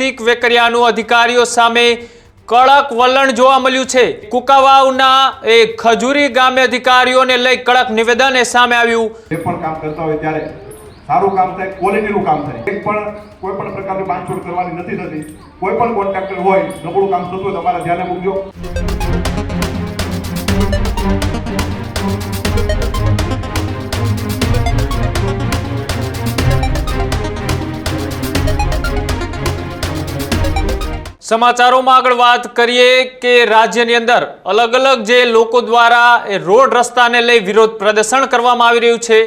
કૌશિક વેકરિયાનું અધિકારીઓ સામે કડક વલણ જોવા મળ્યું છે. કુકાવાવના એ ખજુરી ગામે અધિકારીઓને લઈ કડક નિવેદન એ સામે આવ્યું. જે પણ કામ કરતા હોય ત્યારે સારું કામ થાય ક્વોલિટીનું કામ થાય. એક પણ કોઈ પણ પ્રકારની બાંધછોડ કરવાની નથી થતી. કોઈ પણ કોન્ટ્રાક્ટર હોય, નબળું કામ થતું હોય તમારા ધ્યાને મૂકજો. સમાચારોમાં આગળ વાત કરીએ કે રાજ્યની અંદર અલગ અલગ જે લોકો દ્વારા રોડ રસ્તાને લઈ વિરોધ પ્રદર્શન કરવામાં આવી રહ્યું છે.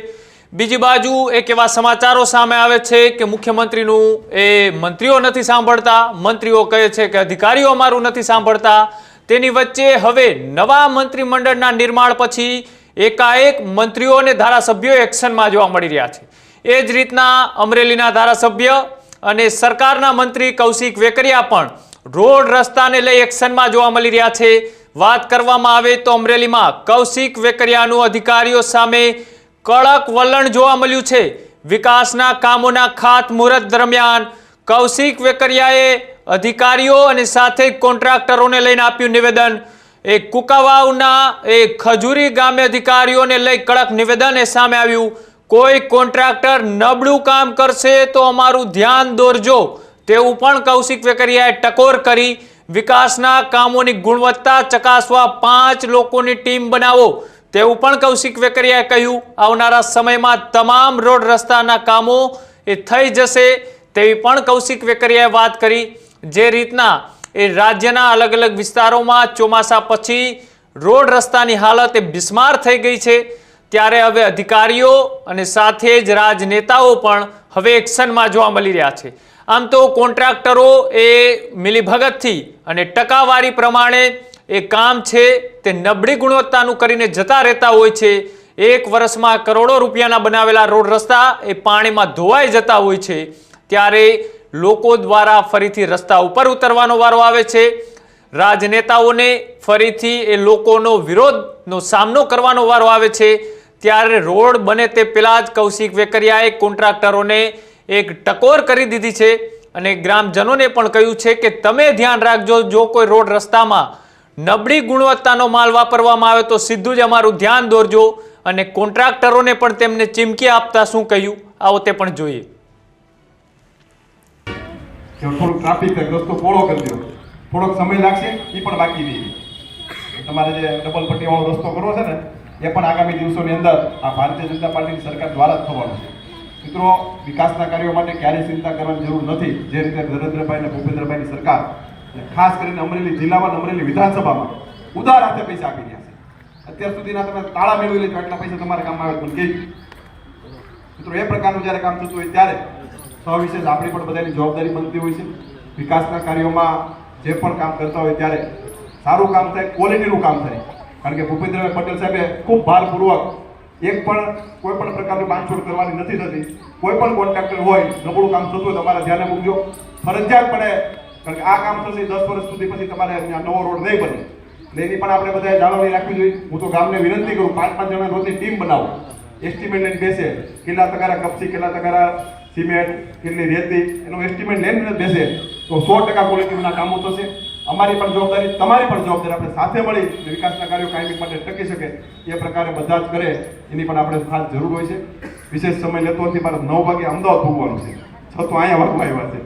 બીજી બાજુ એક એવા સમાચારો સામે આવે છે કે મુખ્યમંત્રીનું એ મંત્રીઓ નથી સાંભળતા. મંત્રીઓ કહે છે કે અધિકારીઓ અમારું નથી સાંભળતા. તેની વચ્ચે હવે નવા મંત્રીમંડળના નિર્માણ પછી એકાએક મંત્રીઓ અને ધારાસભ્યો એક્શનમાં જોવા મળી રહ્યા છે. એ જ રીતના અમરેલીના ધારાસભ્ય અને સરકારના મંત્રી કૌશિક વેકરિયા પણ રોડ રસ્તાને લઈ એક્શનમાં જોવા મળી રહ્યા છે. વાત કરવામાં આવે તો અમરેલીમાં કૌશિક વેકરિયાનું અધિકારીઓ સામે કડક વલણ જોવા મળ્યું છે. વિકાસના કામોના ખાતમુહૂર્ત દરમિયાન કૌશિક વેકરિયાએ અધિકારીઓ અને સાથે કોન્ટ્રાક્ટરોને લઈને આપ્યું નિવેદન. એ કુકાવાવના એ ખજૂરી ગામે અધિકારીઓને લઈ કડક નિવેદન એ સામે આવ્યું. કોઈ કોન્ટ્રાક્ટર નબળું કામ કરશે તો અમારું ધ્યાન દોરજો. તેવું પણ કૌશિક વેકરિયાએ ટકોર કરી વિકાસના કામોની ગુણવત્તા ચકાસવા પાંચ લોકોની ટીમ બનાવો. તેવું પણ કૌશિક વેકરિયાએ કહ્યું, આવનારા સમયમાં તમામ રોડ રસ્તાના કામો એ થઈ જશે તેવી પણ કૌશિક વેકરિયાએ વાત કરી. જે રીતના એ રાજ્યના અલગ અલગ વિસ્તારોમાં ચોમાસા પછી રોડ રસ્તાની હાલત એ બિસ્માર થઈ ગઈ છે. ત્યારે હવે અધિકારીઓ અને સાથે જ રાજનેતાઓ પણ હવે એક્શનમાં જોવા મળી રહ્યા છે. આમ તો કોન્ટ્રાક્ટરો એ મિલીભગતથી અને ટકાવારી પ્રમાણે એ કામ છે તે નબળી ગુણવત્તાનું કરીને જતા રહેતા હોય છે. એક વર્ષમાં કરોડો રૂપિયાના બનાવેલા રોડ રસ્તા એ પાણીમાં ધોવાઈ જતા હોય છે. ત્યારે લોકો દ્વારા ફરીથી રસ્તા ઉપર ઉતરવાનો વારો આવે છે. રાજનેતાઓને ફરીથી એ લોકોનો વિરોધનો સામનો કરવાનો વારો આવે છે. ત્યારે રોડ બને તે પહેલાં જ કૌશિક વેકરિયાએ કોન્ટ્રાક્ટરોને એક ટકોર કરી દીધી છે અને ગ્રામજનોને પણ કહ્યું છે કે તમે ધ્યાન રાખજો, જો કોઈ રોડ રસ્તામાં નબળી ગુણવત્તાનો માલ વાપરવામાં આવે તો સીધું જ અમારું ધ્યાન દોરજો અને કોન્ટ્રાક્ટરોને પણ તેમને ચીમકી આપતા શું કહ્યું? આવો તે પણ જોઈએ. થોડુંક સમય લાગશે એ પણ બાકી નહીં તમારે જે ડબલ પટ્ટીવાળો રસ્તો કરવો છે ને, એ પણ આગામી દિવસોની અંદર આ ભારતીય જનતા પાર્ટીની સરકાર દ્વારા જ થવાનું છે. મિત્રો, વિકાસના કાર્યો માટે ક્યારેય ચિંતા કરવાની જરૂર નથી. જે રીતે નરેન્દ્રભાઈ અને ભૂપેન્દ્રભાઈની સરકાર ખાસ કરીને અમરેલી જિલ્લામાં અમરેલી વિધાનસભામાં ઉદાર હાથે પૈસા આપી રહ્યા છે. અત્યાર સુધીના તમે તાળા મેળવી લેજો એટલા પૈસા તમારા કામમાં આવે પણ કેવી મિત્રો, એ પ્રકારનું જ્યારે કામ થતું હોય ત્યારે સવિશેષ આપણી પણ બધાની જવાબદારી બનતી હોય છે. વિકાસના કાર્યોમાં જે પણ કામ કરતા હોય ત્યારે સારું કામ થાય ક્વોલિટીનું કામ થાય. કારણ કે ભૂપેન્દ્રભાઈ પટેલ સાહેબે ખૂબ ભારપૂર્વક એક પણ કોઈ પણ પ્રકારની બાંધછોડ કરવાની નથી થતી. કોઈ પણ કોન્ટ્રાક્ટર હોય, નબળું કામ થતું હોય, તમારે ધ્યાને મૂકજો. ફરજિયાતપણે કારણ કે આ કામ થશે દસ વર્ષ સુધી પછી તમારે નવો રોડ નહીં બને. એની પણ આપણે બધાએ જાળવણી રાખવી જોઈએ. હું તો ગામને વિનંતી કરું, પાંચ પાંચ જણા રોજની ટીમ બનાવો. એસ્ટિમેટ લઈને બેસે. કેટલા ટકારા કપસી કેટલા ટકારા સિમેન્ટ, કેટલી રેતી, એનો એસ્ટિમેટ લઈને બેસે. તો સો ટકા ક્વોલિટીના કામો થશે. અમારી પણ જવાબદારી તમારી પણ જવાબદારી આપણે સાથે મળી વિકાસના કાર્યો કાયમી માટે ટકી શકે એ પ્રકારે બધા જ કરે, એની પણ આપણે ખાસ જરૂર હોય છે. વિશેષ સમય લેતો નથી મારે નવ વાગે અમદાવાદ ભોગવાનું છે. છતાં અહીંયા વાગવા આવ્યા છે.